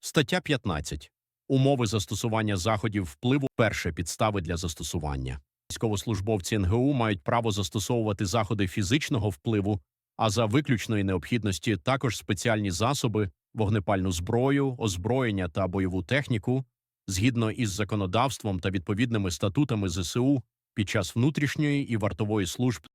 Стаття 15. Умови застосування заходів впливу перше підстави для застосування. Військовослужбовці НГУ мають право застосовувати заходи фізичного впливу, а за виключної необхідності також спеціальні засоби, вогнепальну зброю, озброєння та бойову техніку згідно із законодавством та відповідними статутами ЗСУ під час внутрішньої і вартової служб.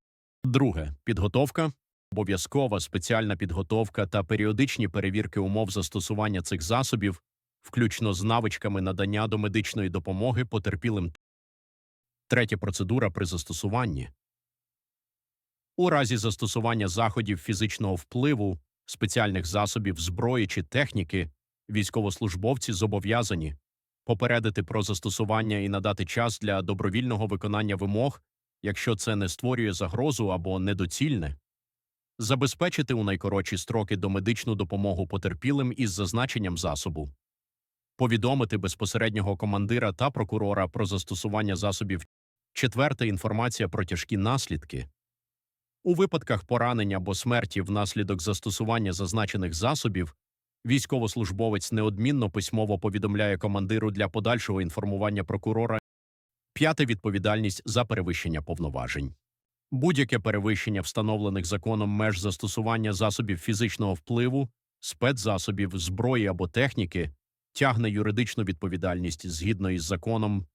Друге підготовка обов'язкова спеціальна підготовка та періодичні перевірки умов застосування цих засобів, включно з навичками надання домедичної допомоги потерпілим. Третя процедура при застосуванні. У разі застосування заходів фізичного впливу, спеціальних засобів зброї чи техніки, військовослужбовці зобов'язані попередити про застосування і надати час для добровільного виконання вимог, якщо це не створює загрозу або недоцільне, забезпечити у найкоротші строки домедичну допомогу потерпілим із зазначенням засобу, повідомити безпосереднього командира та прокурора про застосування засобів. Четверта інформація про тяжкі наслідки. У випадках поранення або смерті внаслідок застосування зазначених засобів військовослужбовець неодмінно письмово повідомляє командиру для подальшого інформування прокурора. П'яте відповідальність за перевищення повноважень. Будь-яке перевищення встановлених законом меж застосування засобів фізичного впливу, спецзасобів, зброї або техніки тягне юридичну відповідальність згідно із законом